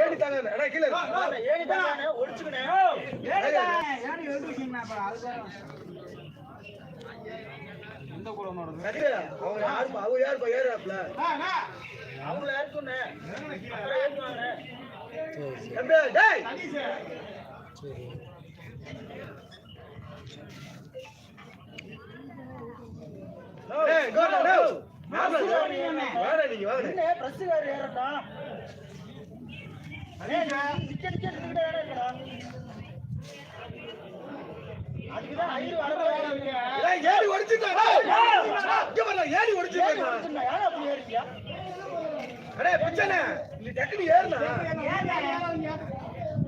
ஏடி தாங்க அடா கீழ. ஏடி தானே ஒடிச்சுக்கணே கட்டு. அவங்க யாருப்பா? அவங்க ஏறாப்ல அவங்கள ஏற்கனே தம்பி டேய்! டேய் கோ டோ வாடா நீங்க வாடா என்ன பிரஸ்கார் ஏறட்டா அண்ணே டிக்கெட் டிக்கெட் டிக்கெட் வேற இருக்கடா? அதுக்குதான் ஐயர் வர ஏய் ஏடி ஒடிச்சிட்டா டேய் இங்க வரல ஏடி ஒடிச்சிட்டா யாரா அப்படி ஏறிட்டியா? அடே பிச்சனே நீ டக்குனு ஏறுனா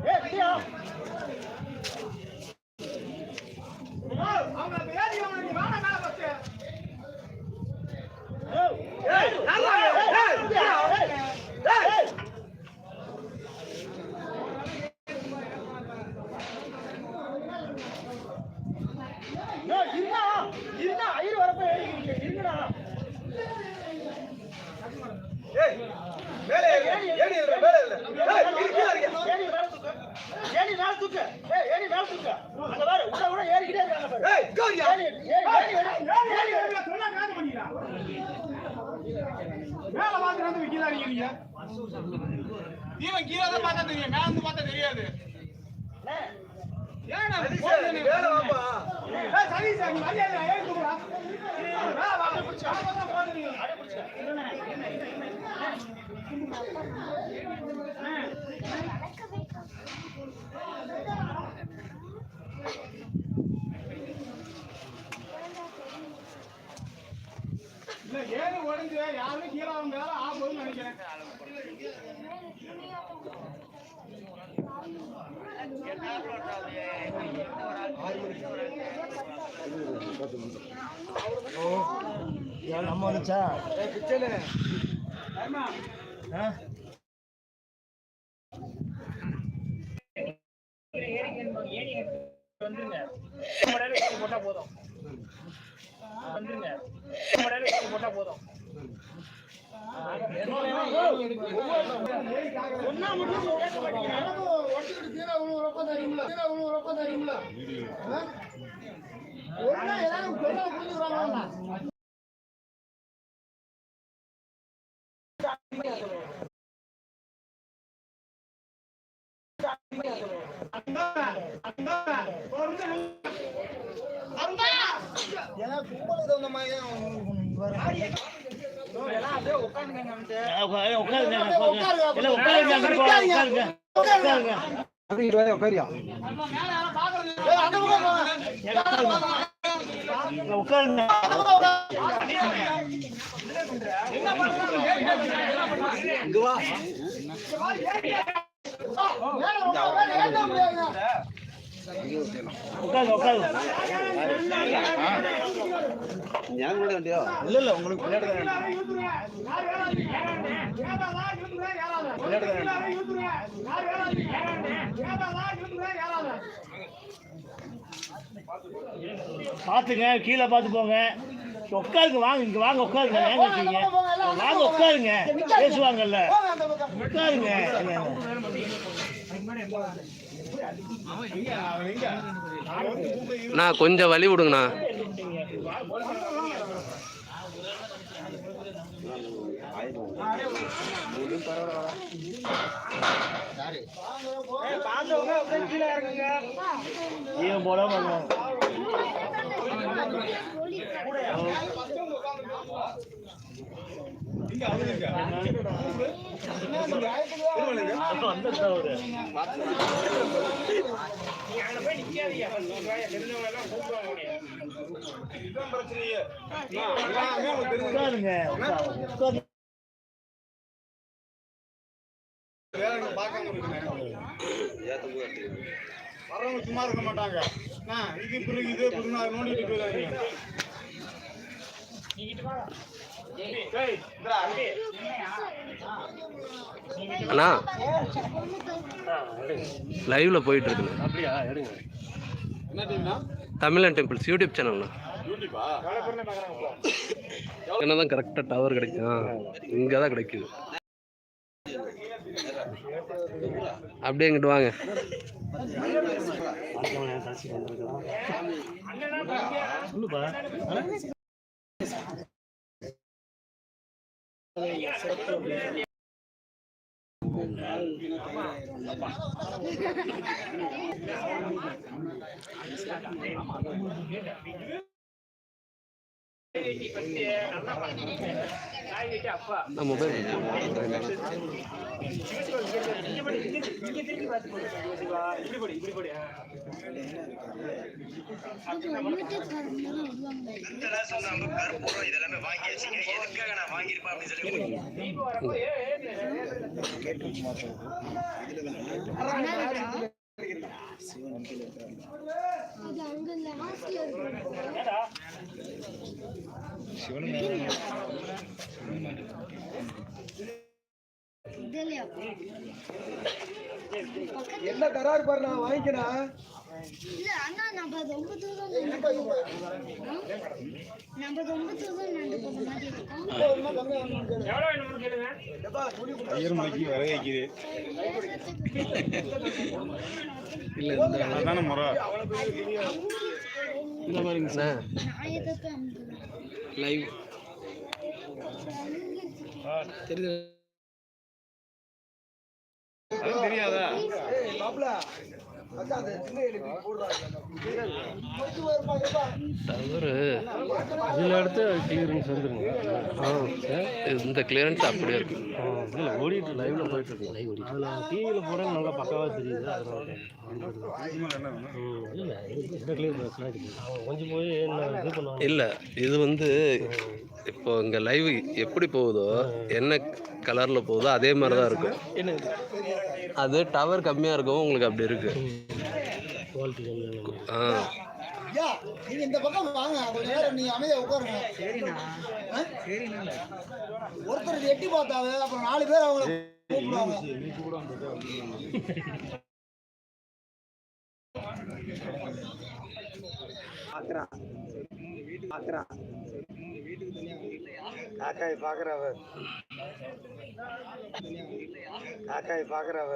ஏய் விட்டியா ஏய் யாரா ஏய் ஏய் ஏய் ஏய், இருடா இருடா ஐயர் வரப்ப ஏறிக்கிறீங்க இருங்கடா ஏய் மேலே ஏறு ஏடி ஏறு மேலே ஏறு ஏய் இது கீழ இருக்க ஏணி மேல தூக்கு ஏணி மேல தூக்கு ஏய் ஏணி மேல தூக்கு அங்க பாரு உள்ள உள்ள ஏறிக்கிட்டே இருக்காங்க பாரு ஏய் கோரியா ஏணி ஏணி ஏணி ஏணி ஏணி ஏணி மேல கீழே அடிக்கிறீங்க இவன் கீழே தான் பார்த்தா தெரியும் மேல இருந்து பார்த்தா தெரியாது. அண்ணே, ஏன்னா சதீஷ் நீ மேலே வாப்பா ஏய் சதீஷ் நீ மரியாதை ஏன் தூக்குறா மேல வா பிடிச்சு தான் போறீங்க அடே பிடிச்சுக்க. இல்ல ஏறு உடைஞ்சு யாரும் கீழே அவங்க ஆ போதுன்னு நினைக்கிறேன் நம்ம வந்துச்சா போட்டா போதும் வந்துருங்க போட்டா போதும் ஒன்னா மட்டும் ஒன்னா எல்லாரும் சொல்ல புரிஞ்சுக்கிறாங்க ஏன்னா கும்பலுக்கு தகுந்த ஞாபகம் கூட இல்ல இல்ல உங்களுக்கு பார்த்துங்க கீழே பார்த்து போங்க உட்காருங்க வாங்க இங்க வாங்க உட்காருங்க ஏங்க இருக்கீங்க? வாங்க உட்காருங்க. பேசுவாங்கல்ல. உட்காருங்க. நான் கொஞ்சம் வழி விடுங்கண்ணா. அங்க போய் நிக்காதீங்க தெரிஞ்சவங்க எல்லாம் கூப்பிடுவாங்க உட்காருங்க. வரவங்க சும்மா இருக்க மாட்டாங்க. அண்ணா, இது பிறகு இது பிறகு நான் நோண்டிட்டு. அண்ணா லைவ்ல போயிட்டு டீம்னா தமிழன் டெம்பிள்ஸ் யூடியூப் சேனல்ண்ணா என்னதான் கரெக்டாக டவர் கிடைக்கும். இங்கே தான் கிடைக்குது. அப்படியே இங்கிட்டு வாங்க. மொபைல் இங்க படி இங்க இங்க திருப்பி பார்த்து போடு சிவா அது என்ன தராரு பாரு நான் வாங்கிக்கிறேன். இல்ல அண்ணா நம்ம ரொம்ப தூரம் நம்ம ரொம்ப தூரம் நடந்து போன மாதிரி இருக்கும் எவ்வளவு வேணும்னு கேளுங்க ஐயர் மலைக்கு வர வைக்குது அதான முறை எதுக்கு அமுக்குறேன் லைவ் தெரியாதா? ஏய் தவறு. இதில் அடுத்து கிளியரன்ஸ் வந்துருங்க. இந்த கிளியரன்ஸ் அப்படியே இருக்கு. இல்லை ஓடிட்டு லைவ்ல போயிட்டு இருக்கு. லைவ் ஓடி அதில் டிவியில் போகிறேன் நல்லா பக்காவாக தெரியுது அதனால. கொஞ்சம் போய் என்ன இல்லை இது வந்து இப்போ இங்கே லைவ் எப்படி போகுதோ என்ன கலரில் போகுதோ அதே மாதிரி தான் இருக்கும் அது டவர் கம்மியாக இருக்கும் உங்களுக்கு அப்படி இருக்கு. ஆ. இந்த பக்கம் வாங்க. அமைதியா உட்காருங்க. சரிண்ணா. ஒருத்தர் எட்டி பார்த்தாவே அப்புறம் நாலு பேர் அவங்கள கூப்பிடுவாங்க. காக்காய் பாக்குறவ காக்காய் பாக்குறவ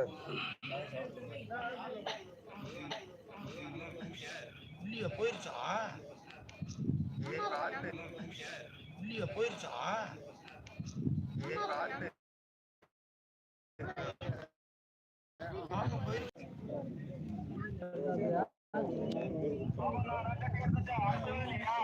புள்ளிய போயிருச்சா? போயிருச்சு?